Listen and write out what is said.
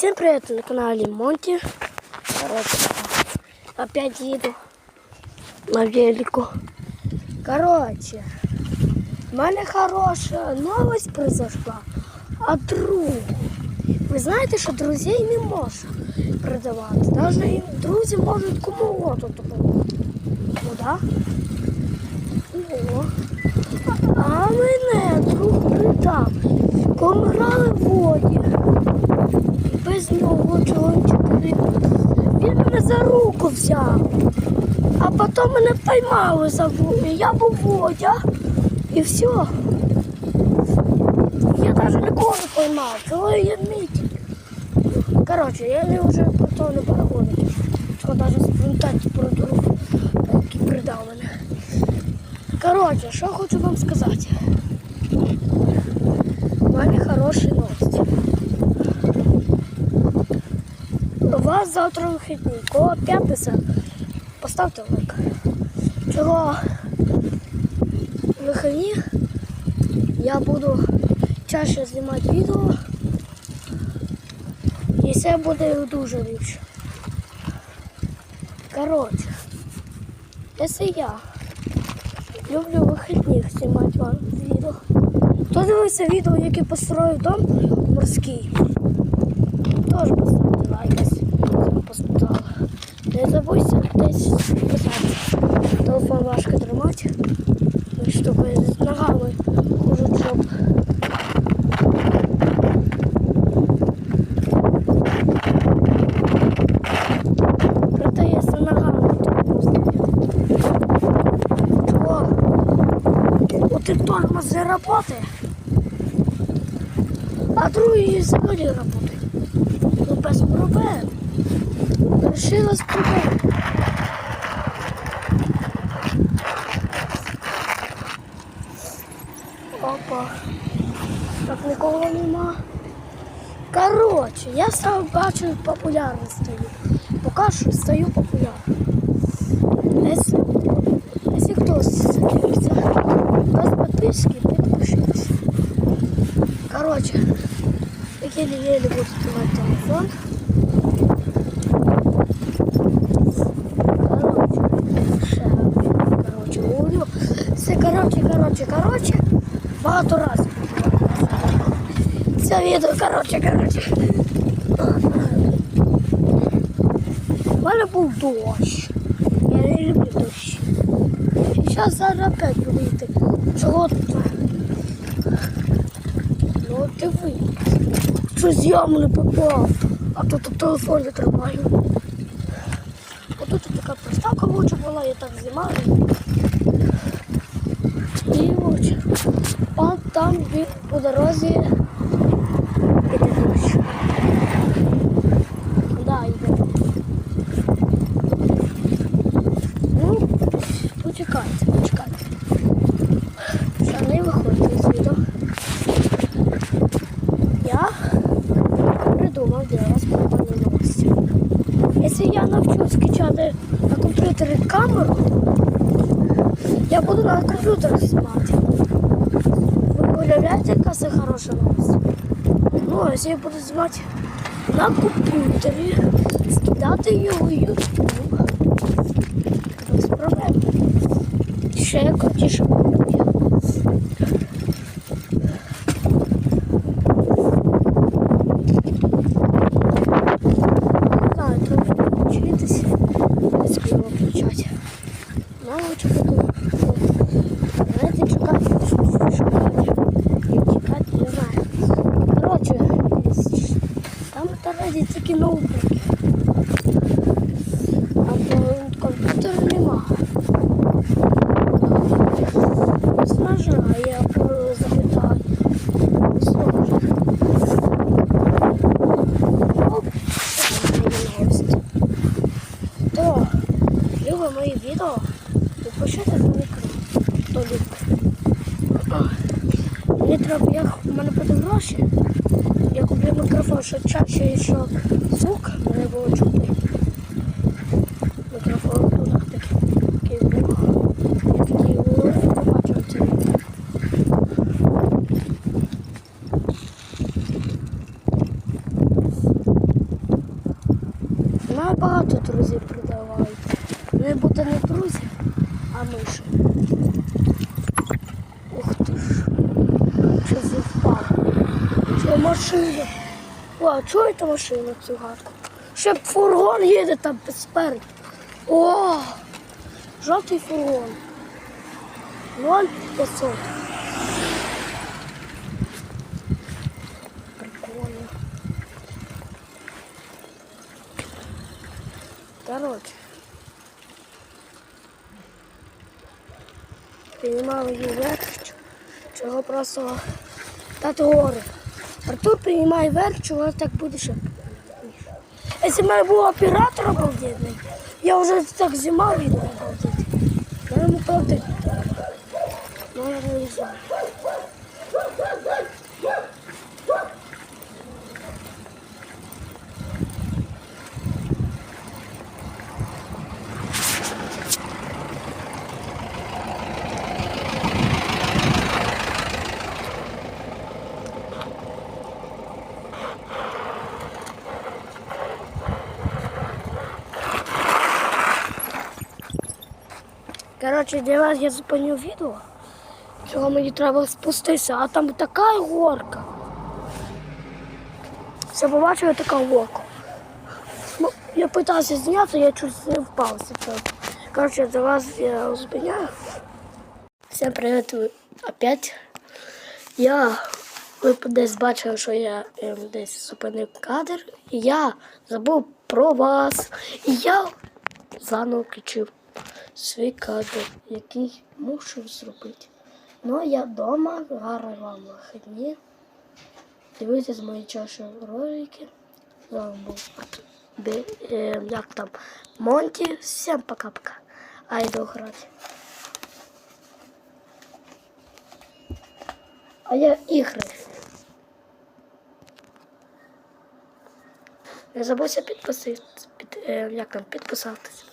Всем привет на канале Монти. Короче, опять еду на велику. Короче, в мене хороша новость произошла. А другу. Ви знаєте, що друзей не можна продавати. Навіть і друзі можуть кому тут допомогти. Ну да? О. А мене друг придав. Коли ми грали в воді. Без нього чоловічка Він мене за руку взяв. А потім мене поймали за воду. Я був в воді. І все. Я навіть нікого не поймав. Чого я мітик? Коротше, я не вже то не переходив. Що навіть спам'ятати про друга, який придав мене. Коротше, що хочу вам сказати. У мене хороші новості. У вас завтра вихідні. Кого п'ятниця, поставте лайк. Чого вихідні я буду чаще знімати відео. І це буде дуже ліпше. Коротше, якщо я люблю вихідних знімати вам відео. Хто дивився відео, яке построїв дом морський? Лайк, якщо поставили. Не забудьте десь писати. Телефон важко тримати. Щоб з ногами хуже щоб. И тормоз не работает. А другие взагалі работают. Ну без проблем. Решила з проблем. Опа. Так нікого нема. Короче, я сам бачу популярно стою. Поки що стою популярно. Если хтось дивиться, без подписки, підпишіться. Короче, я еле-еле буду снимать телефон. короче, короче, короче, багато разів. Це відео, короче, короче. У мене був дощ. Я не люблю дощ. Зараз зараз опять буду йти. Чого тут? Ну диви. Щось яму не попав. А тут в телефоні тримаю. Отут така проставка лучше була, я так знімаю. Лучше. Он там він по дорозі. Да, йде. Ну, почекайте, почекайте. Штани виходять з відео. Я придумав для вас прикольні новості. Якщо я навчусь скачати на комп'ютері камеру, я буду на комп'ютері знімати. Ви уявляєте, яка це хороша новость? Ну, ось я буду знімати на комп'ютері, скидати його YouTube. Без проблем. Ще крутіше буде. Не знаю, трохи вчитися. Скоро включати. Ну, лучше буду. Знаєте, чекати, що шукати. Чекати, не знаю. Коротше, там в інтернеті тільки ноутбуки. А комп'ютера нема. Сражає, запитаю. Сложно. Оп, новості. То, любить мої відео, підпишіться на мій канал. Мені треба, як в мене буде гроші, я куплю мікрофон, що чаще і що звук мене було чути. Мікрофон туди такий, такий бух, такий побачив це. мене багато друзів придавають. Вони будуть не друзі, а миші. Ух ти ж. Що за впав? Що машина? О, а чуєте машину цю гадку? Ще фургон їде там спереду. О! Жовтий фургон. 0500. Прикольно. Короче. Приймав її верх, чого просто тато говорить. Артур приймає верх, чого так буде ще. Якщо в мене був оператор обалденний, я вже так зима відео обалдеть. Я йому платити. Ну, я. Коротше, для вас я зупинив відео, чого мені треба спуститися, а там така горка. Все побачили така горка. Ну, я питався зняти, я чуть не впав. Коротше, для вас я зупиняю. Всім привіт опять. Я ви десь бачили, що я ем, десь зупинив кадр, і я забув про вас. І я заново включив свій кадр, який мушу зробити. Ну, я вдома, гарно вам вихідні. Дивіться з мої чаші ролики. З вами е, як там Монті. Всім пока-пока. А йду грати. А я ігри. Не забудьте підписатися, під, е, як там, підписатися.